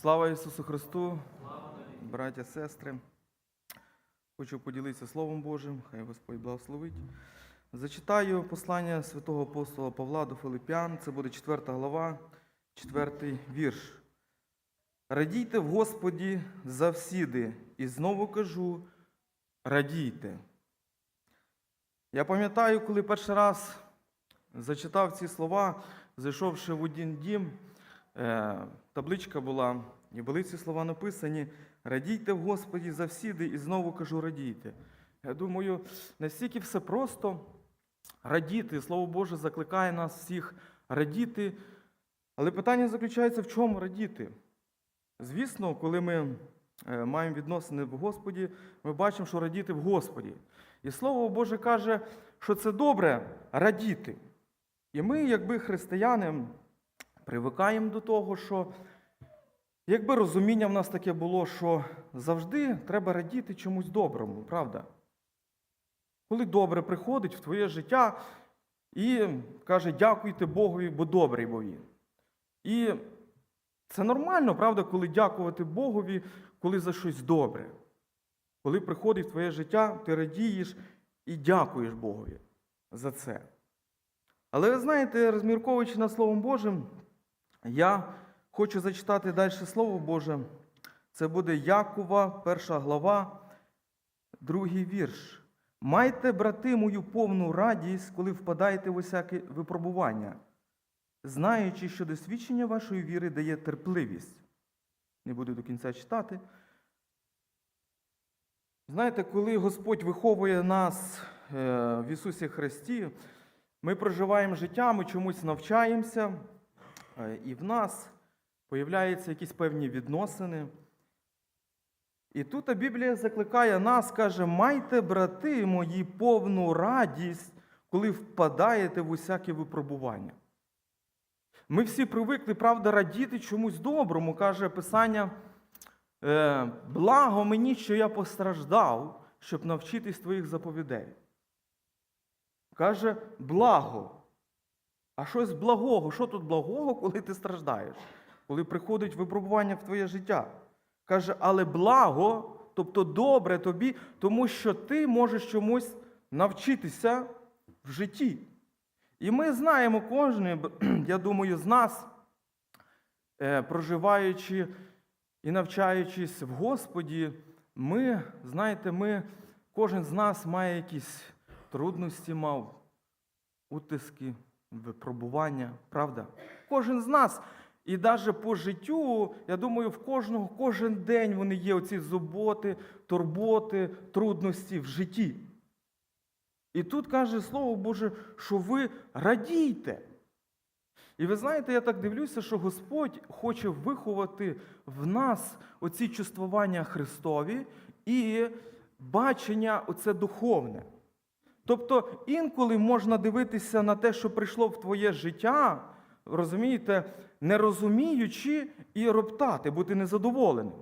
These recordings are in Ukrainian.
Слава Ісусу Христу, браття, сестри. Хочу поділитися Словом Божим, хай Господь благословить. Зачитаю послання святого апостола Павла до Филиппян, це буде 4 глава, 4 вірш. Радійте в Господі завсіди, і знову кажу, радійте. Я пам'ятаю, коли перший раз зачитав ці слова, зайшовши в один дім, е, табличка була, і були ці слова написані: Радійте в Господі завсіди, і знову кажу, радійте. Я думаю, настільки все просто радіти. Слово Боже закликає нас всіх радіти. Але питання заключається в чому радіти? Звісно, коли ми е, маємо відносини в Господі, ми бачимо, що радіти в Господі. І Слово Боже каже, що це добре радіти. І ми, якби християни, привикаємо до того, що якби розуміння в нас таке було, що завжди треба радіти чомусь доброму, правда? Коли добре приходить в твоє життя і каже, дякуйте Богові, бо добрий бо він. І це нормально, правда, коли дякувати Богові, коли за щось добре. Коли приходить в твоє життя, ти радієш і дякуєш Богові за це. Але ви знаєте, розмірковуючи над Словом Божим, я хочу зачитати далі Слово Боже. Це буде Якова, перша глава, другий вірш. Майте, брати, мою повну радість, коли впадаєте в усяке випробування, знаючи, що досвідчення вашої віри дає терпливість. Не буду до кінця читати. Знаєте, коли Господь виховує нас е, в Ісусі Христі, ми проживаємо життя, ми чомусь навчаємося, і в нас появляються якісь певні відносини. І тут Біблія закликає нас, каже, майте, брати мої, повну радість, коли впадаєте в усяке випробування. Ми всі привикли, правда, радіти чомусь доброму, каже Писання. «Е, Благо мені, що я постраждав, щоб навчитись твоїх заповідей. Каже, благо. А щось благого. Що тут благого, коли ти страждаєш? Коли приходить випробування в твоє життя? Каже, але благо, тобто добре тобі, тому що ти можеш чомусь навчитися в житті. І ми знаємо кожен, я думаю, з нас, е, проживаючи і навчаючись в Господі, ми, знаєте, ми, кожен з нас має якісь трудності, мав, утиски, випробування, правда? Кожен з нас. І навіть по життю, я думаю, в кожного кожен день вони є оці зуботи, турботи, трудності в житті. І тут каже Слово Боже, що ви радійте. І ви знаєте, я так дивлюся, що Господь хоче виховати в нас оці чувствування Христові і бачення оце духовне. Тобто інколи можна дивитися на те, що прийшло в твоє життя, розумієте, не розуміючи і роптати, бути незадоволеним.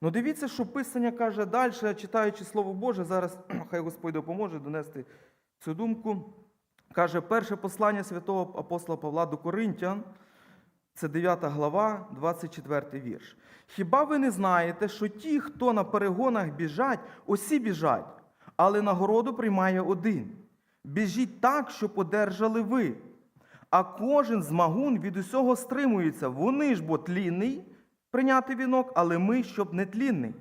Ну дивіться, що Писання каже далі, читаючи Слово Боже, зараз хай Господь допоможе донести цю думку. Каже, перше послання святого апостола Павла до Коринтян, це 9 глава, 24 вірш. Хіба ви не знаєте, що ті, хто на перегонах біжать, усі біжать, але нагороду приймає один. Біжіть так, щоб одержали ви. А кожен змагун від усього стримується. Вони ж бо тлінний прийняти вінок, але ми, щоб не тлінний.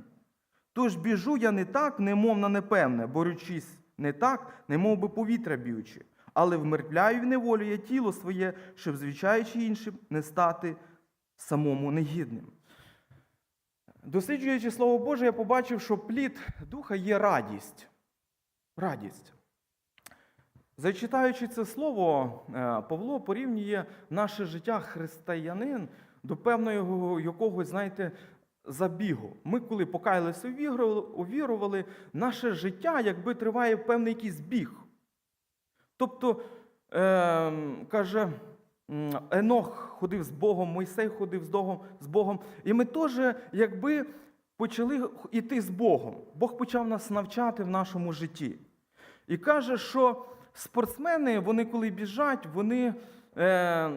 Тож біжу я не так, немов на непевне, борючись не так, немов би повітря б'ючи, але вмертвляю в неволю я тіло своє, щоб, звичаючи іншим, не стати самому негідним. Досліджуючи Слово Боже, я побачив, що плід духа є радість. Радість. Зачитаючи це слово, е, Павло порівнює наше життя християнин до певного якогось, знаєте, забігу. Ми, коли покаялися увірували, наше життя якби триває певний якийсь біг. Тобто, е, каже, Енох ходив з Богом, Мойсей ходив з Богом. І ми теж якби почали йти з Богом. Бог почав нас навчати в нашому житті. І каже, що спортсмени, вони коли біжать, вони е,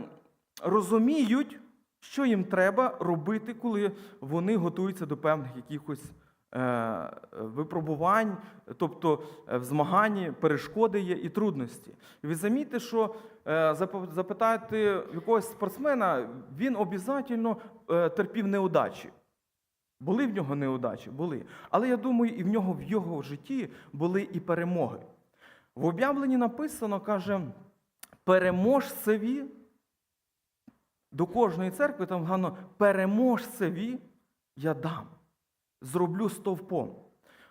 розуміють, що їм треба робити, коли вони готуються до певних якихось е, випробувань, тобто е, в змаганні перешкоди є і трудності. І ви замітьте, що е, запи- запитаєте якогось спортсмена, він обов'язково е, терпів неудачі. Були в нього неудачі? Були. Але я думаю, і в нього в його житті були і перемоги. В об'явленні написано, каже, переможцеві до кожної церкви там гано переможцеві я дам, зроблю стовпом.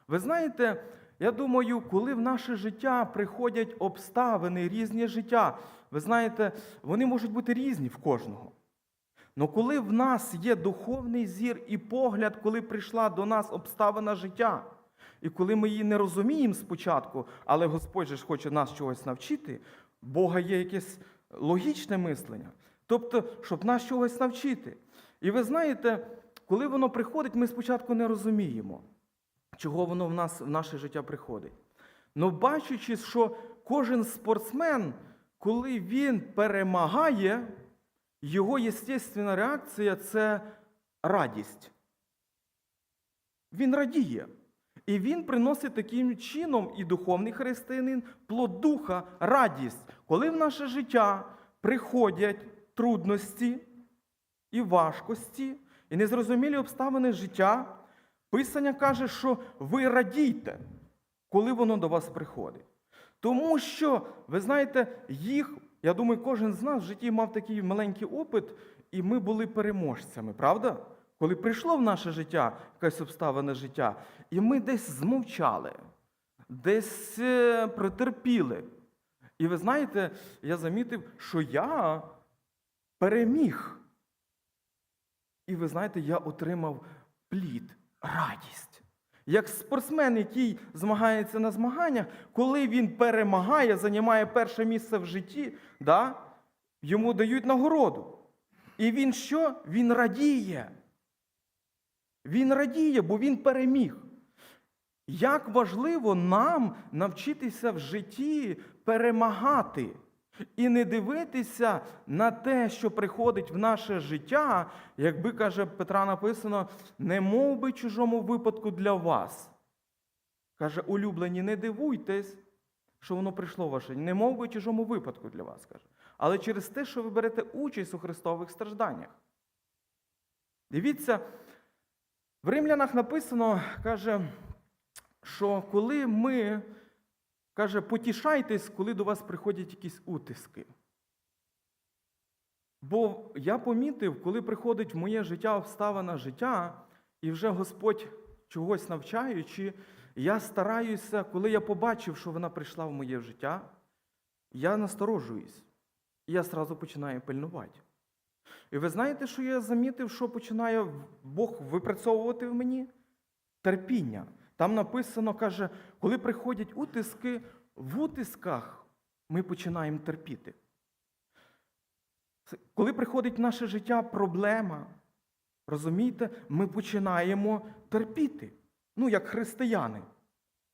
Ви знаєте, я думаю, коли в наше життя приходять обставини, різні життя, ви знаєте, вони можуть бути різні в кожного. Но коли в нас є духовний зір і погляд, коли прийшла до нас обставина життя, і коли ми її не розуміємо спочатку, але Господь же ж хоче нас чогось навчити, Бога є якесь логічне мислення, тобто, щоб нас чогось навчити. І ви знаєте, коли воно приходить, ми спочатку не розуміємо, чого воно в нас в наше життя приходить. Но бачачи, що кожен спортсмен, коли він перемагає, його єстественна реакція це радість. Він радіє. І він приносить таким чином і духовний християнин плод духа, радість. Коли в наше життя приходять трудності і важкості, і незрозумілі обставини життя, Писання каже, що ви радійте, коли воно до вас приходить. Тому що, ви знаєте, їх, я думаю, кожен з нас в житті мав такий маленький опит, і ми були переможцями, правда? Коли прийшло в наше життя якась обставина життя, і ми десь змовчали, десь е, претерпіли. І ви знаєте, я замітив, що я переміг. І ви знаєте, я отримав плід, радість. Як спортсмен, який змагається на змаганнях, коли він перемагає, займає перше місце в житті, да, йому дають нагороду. І він що? Він радіє. Він радіє, бо він переміг. Як важливо нам навчитися в житті перемагати і не дивитися на те, що приходить в наше життя, якби каже Петра написано, не мов би чужому випадку для вас. Каже, улюблені, не дивуйтесь, що воно прийшло ваше, не мов би чужому випадку для вас, каже. Але через те, що ви берете участь у Христових стражданнях. Дивіться, в римлянах написано, каже, що коли ми, каже, потішайтесь, коли до вас приходять якісь утиски. Бо я помітив, коли приходить в моє життя обставина життя, і вже Господь чогось навчаючи, я стараюся, коли я побачив, що вона прийшла в моє життя, я насторожуюсь. І я сразу починаю пильнувати. І ви знаєте, що я замітив, що починає Бог випрацьовувати в мені? Терпіння. Там написано, каже, коли приходять утиски, в утисках ми починаємо терпіти. Коли приходить в наше життя проблема, розумієте, ми починаємо терпіти. Ну, як християни.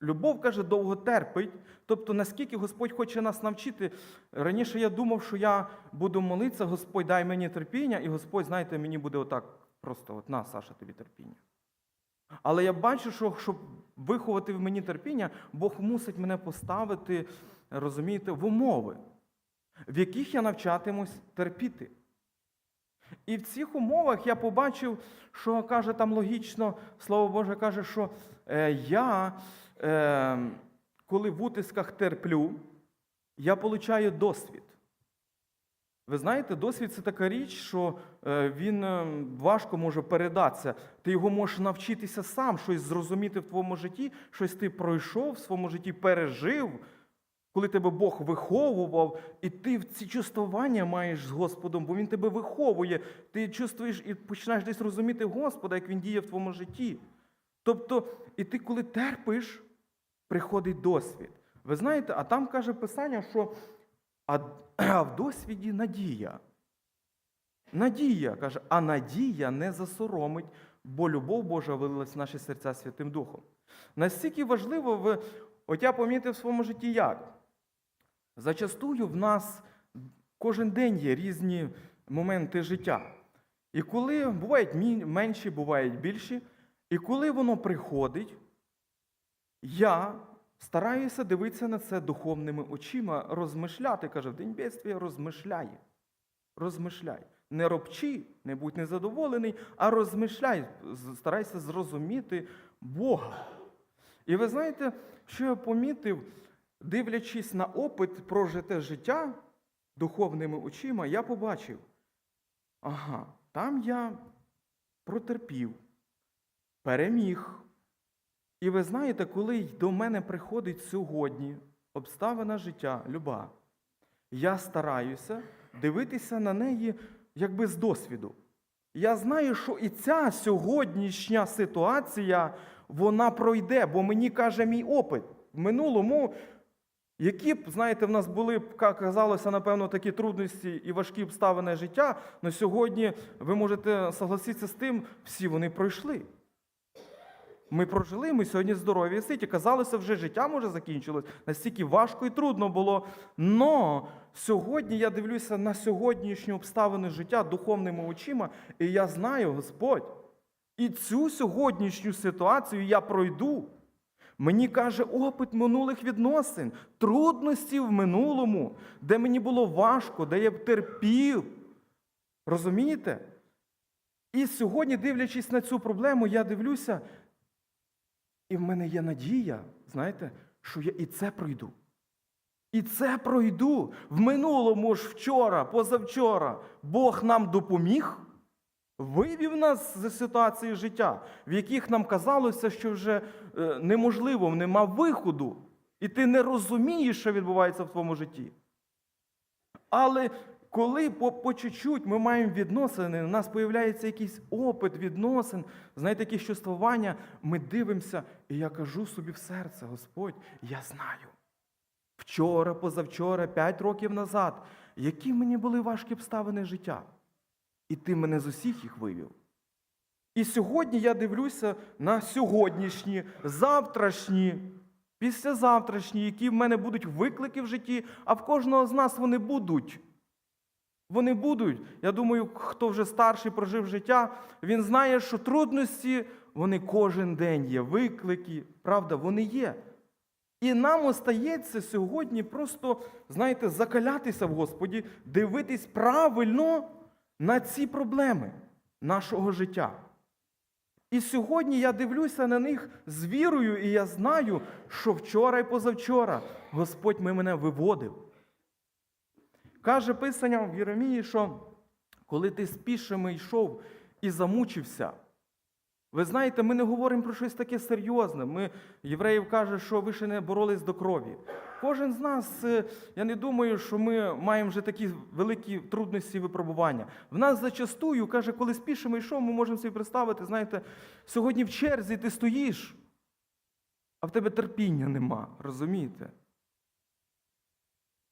Любов, каже, довго терпить. Тобто, наскільки Господь хоче нас навчити. Раніше я думав, що я буду молитися, Господь дай мені терпіння, і Господь, знаєте, мені буде отак просто, от на, Саша, тобі терпіння. Але я бачу, що щоб виховати в мені терпіння, Бог мусить мене поставити, розумієте, в умови, в яких я навчатимусь терпіти. І в цих умовах я побачив, що каже там логічно, Слово Боже каже, що е, я, е, коли в утисках терплю, я получаю досвід. Ви знаєте, досвід це така річ, що е, він е, важко може передатися. Ти його можеш навчитися сам, щось зрозуміти в твоєму житті, щось ти пройшов в своєму житті, пережив, коли тебе Бог виховував, і ти в ці чувствування маєш з Господом, бо Він тебе виховує. Ти чувствуєш і починаєш десь розуміти Господа, як Він діє в твоєму житті. Тобто, і ти, коли терпиш, приходить досвід. Ви знаєте, а там каже Писання, що а в досвіді надія. Надія, каже, а надія не засоромить, бо любов Божа вилилась в наші серця Святим Духом. Настільки важливо, ви, от я помітив в своєму житті як. Зачастую в нас кожен день є різні моменти життя. І коли бувають менші, бувають більші, і коли воно приходить, я стараюся дивитися на це духовними очима, розмишляти. Каже, в день бедствия розмишляй. Розмишляй. Не робчи, не будь незадоволений, а розмишляй, старайся зрозуміти Бога. І ви знаєте, що я помітив, дивлячись на опит прожите життя духовними очима, я побачив, ага, там я протерпів, переміг. І ви знаєте, коли до мене приходить сьогодні обставина життя, люба, я стараюся дивитися на неї якби з досвіду. Я знаю, що і ця сьогоднішня ситуація вона пройде, бо мені каже мій опит. В минулому, які б, знаєте, в нас були як казалося, напевно, такі трудності і важкі обставини життя, але сьогодні ви можете согласитися з тим, всі вони пройшли. Ми прожили, ми сьогодні здорові і ситі. Казалося, вже життя може закінчилось, настільки важко і трудно було. Но сьогодні я дивлюся на сьогоднішню обставини життя духовними очима, і я знаю, Господь, і цю сьогоднішню ситуацію я пройду. Мені каже опит минулих відносин, трудності в минулому, де мені було важко, де я б терпів. Розумієте? І сьогодні, дивлячись на цю проблему, я дивлюся, і в мене є надія, знаєте, що я і це пройду. І це пройду. В минулому ж вчора, позавчора, Бог нам допоміг, вивів нас з ситуації життя, в яких нам казалося, що вже е, неможливо, нема виходу. І ти не розумієш, що відбувається в твоєму житті. Але коли по, по чуть-чуть ми маємо відносини, у нас з'являється якийсь опит відносин, знаєте, якісь чувствування, ми дивимося, і я кажу собі в серце, Господь, я знаю. Вчора, позавчора, п'ять років назад, які мені були важкі обставини життя. І ти мене з усіх їх вивів. І сьогодні я дивлюся на сьогоднішні, завтрашні, післязавтрашні, які в мене будуть виклики в житті, а в кожного з нас вони будуть. Вони будуть. Я думаю, хто вже старший прожив життя, він знає, що трудності вони кожен день є, виклики, правда, вони є. І нам остається сьогодні просто, знаєте, закалятися в Господі, дивитись правильно на ці проблеми нашого життя. І сьогодні я дивлюся на них з вірою, і я знаю, що вчора і позавчора Господь мене виводив. Каже Писання в Єремії, що коли ти з пішими йшов і замучився, ви знаєте, ми не говоримо про щось таке серйозне. Ми, євреїв каже, що ви ще не боролись до крові. Кожен з нас, е, я не думаю, що ми маємо вже такі великі трудності випробування. В нас зачастую, каже, коли з пішими йшов, ми можемо собі представити, знаєте, сьогодні в черзі ти стоїш, а в тебе терпіння нема, розумієте?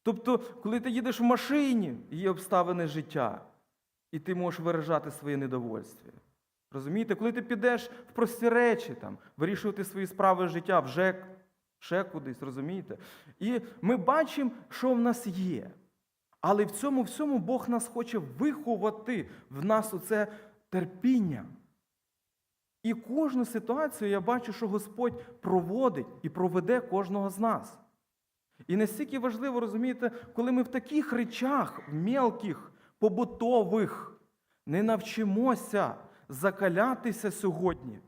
Тобто, коли ти їдеш в машині, є обставини життя, і ти можеш виражати своє недовольство. Розумієте, коли ти підеш в прості речі, там, вирішувати свої справи життя в ЖЕК, ще кудись, розумієте? І ми бачимо, що в нас є. Але в цьому всьому Бог нас хоче виховати в нас оце терпіння. І кожну ситуацію я бачу, що Господь проводить і проведе кожного з нас. І настільки важливо, розумієте, коли ми в таких речах, в мелких, побутових, не навчимося закалятися сьогодні.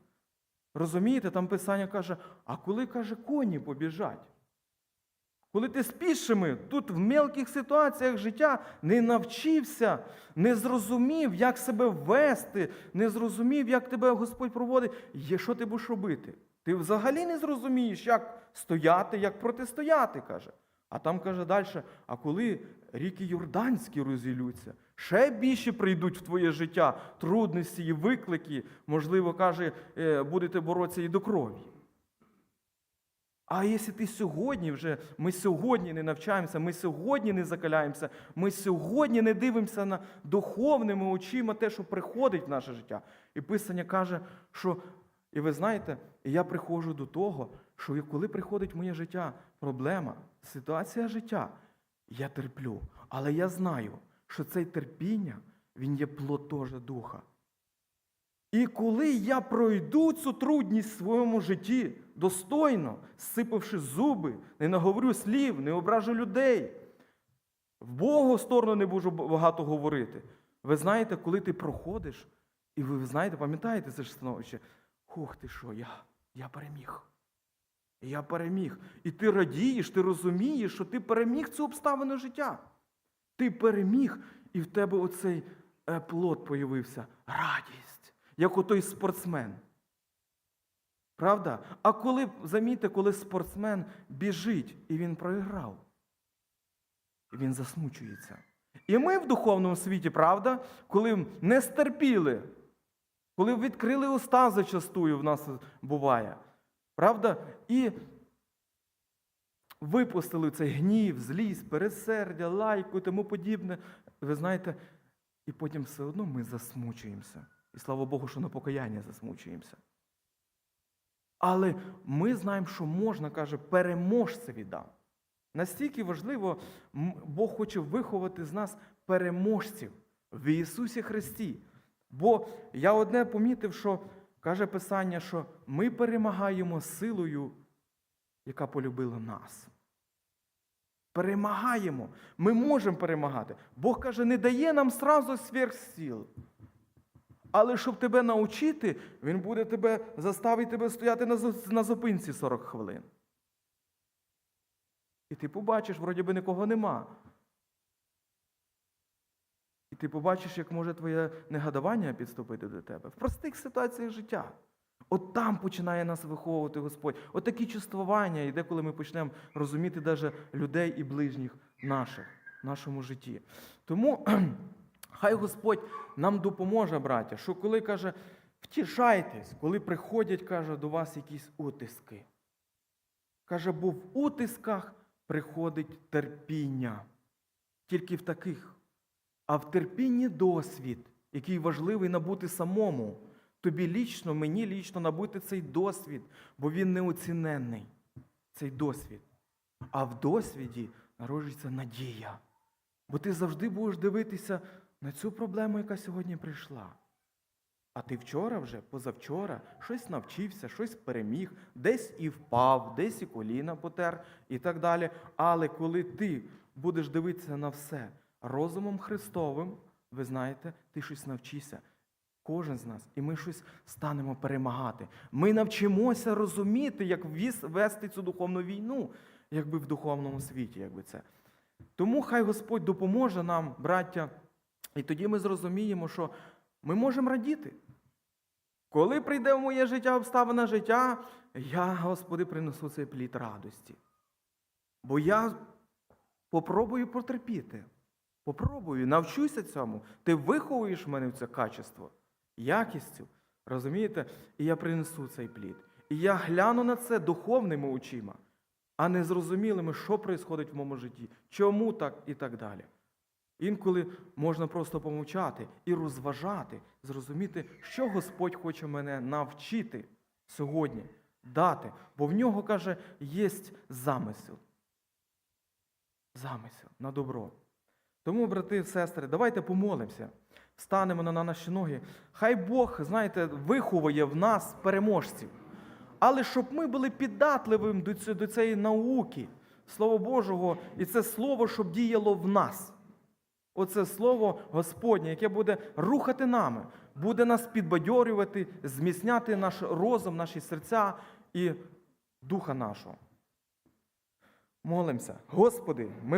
Розумієте, там Писання каже, а коли каже, коні побіжать? Коли ти з пішими тут в мелких ситуаціях життя не навчився, не зрозумів, як себе вести, не зрозумів, як тебе Господь проводить, є що ти будеш робити? Ти взагалі не зрозумієш, як стояти, як протистояти, каже. А там каже далі: а коли ріки Йорданські розілються, ще більше прийдуть в твоє життя трудності і виклики, можливо, каже, е, будете боротися і до крові. А якщо ти сьогодні вже, ми сьогодні не навчаємося, ми сьогодні не закаляємося, ми сьогодні не дивимося на духовними очима те, що приходить в наше життя. І Писання каже, що, і ви знаєте, я приходжу до того, що коли приходить моє життя проблема, ситуація життя, я терплю. Але я знаю, що це терпіння він є плод теж духа. І коли я пройду цю трудність в своєму житті достойно, сипавши зуби, не наговорю слів, не ображу людей, в Богу сторону не буду багато говорити. Ви знаєте, коли ти проходиш, і ви знаєте, пам'ятаєте це ж становище, Ох ти що, я, я переміг. Я переміг. І ти радієш, ти розумієш, що ти переміг цю обставину життя. Ти переміг, і в тебе оцей е, плод появився радість, як отой спортсмен. Правда? А коли, замітьте, коли спортсмен біжить і він програв, він засмучується. І ми в духовному світі, правда, коли не стерпіли, коли відкрили уста зачастую в нас буває, правда, і випустили цей гнів, злість, пересердя, лайку і тому подібне. Ви знаєте, і потім все одно ми засмучуємося. І слава Богу, що на покаяння засмучуємося. Але ми знаємо, що можна, каже, переможцеві дам. Настільки важливо, Бог хоче виховати з нас переможців в Ісусі Христі. Бо я одне помітив, що каже Писання, що ми перемагаємо силою, яка полюбила нас. Перемагаємо. Ми можемо перемагати. Бог каже, не дає нам сразу сверхсил. Але щоб тебе навчити, Він буде тебе заставить тебе стояти на зупинці 40 хвилин. І ти побачиш, вроді би нікого нема. Ти побачиш, як може твоє негадування підступити до тебе в простих ситуаціях життя. От там починає нас виховувати Господь. От такі чувствування, і деколи ми почнемо розуміти даже людей і ближніх наших в нашому житті. Тому хай Господь нам допоможе, браття, що коли каже, втішайтесь, коли приходять, каже, до вас якісь утиски. Каже, бо в утисках приходить терпіння. Тільки в таких. А в терпінні досвід, який важливий набути самому. Тобі лічно, мені лічно набути цей досвід, бо він неоціненний, цей досвід. А в досвіді народжується надія. Бо ти завжди будеш дивитися на цю проблему, яка сьогодні прийшла. А ти вчора вже, позавчора, щось навчився, щось переміг, десь і впав, десь і коліна потер і так далі. Але коли ти будеш дивитися на все розумом Христовим, ви знаєте, ти щось навчишся. Кожен з нас, і ми щось станемо перемагати. Ми навчимося розуміти, як вести цю духовну війну, якби в духовному світі, якби це. Тому хай Господь допоможе нам, браття, і тоді ми зрозуміємо, що ми можемо радіти. Коли прийде в моє життя обставина життя, я, Господи, принесу цей плід радості. Бо я попробую потерпіти. Попробую, навчуся цьому. Ти виховуєш мене в це качество, якістю. Розумієте? І я принесу цей плід. І я гляну на це духовними очима, а не зрозумілими, що відбувається в моєму житті, чому так і так далі. Інколи можна просто помовчати і розважати, зрозуміти, що Господь хоче мене навчити сьогодні, дати. Бо в нього, каже, є замисел. Замисел на добро. Тому, брати і сестри, давайте помолимося, встанемо на наші ноги. Хай Бог, знаєте, виховує в нас переможців. Але щоб ми були піддатливими до цієї, науки, Слово Божого, і це слово, щоб діяло в нас. Оце слово Господнє, яке буде рухати нами, буде нас підбадьорювати, зміцняти наш розум, наші серця і духа нашого. Молимося. Господи, ми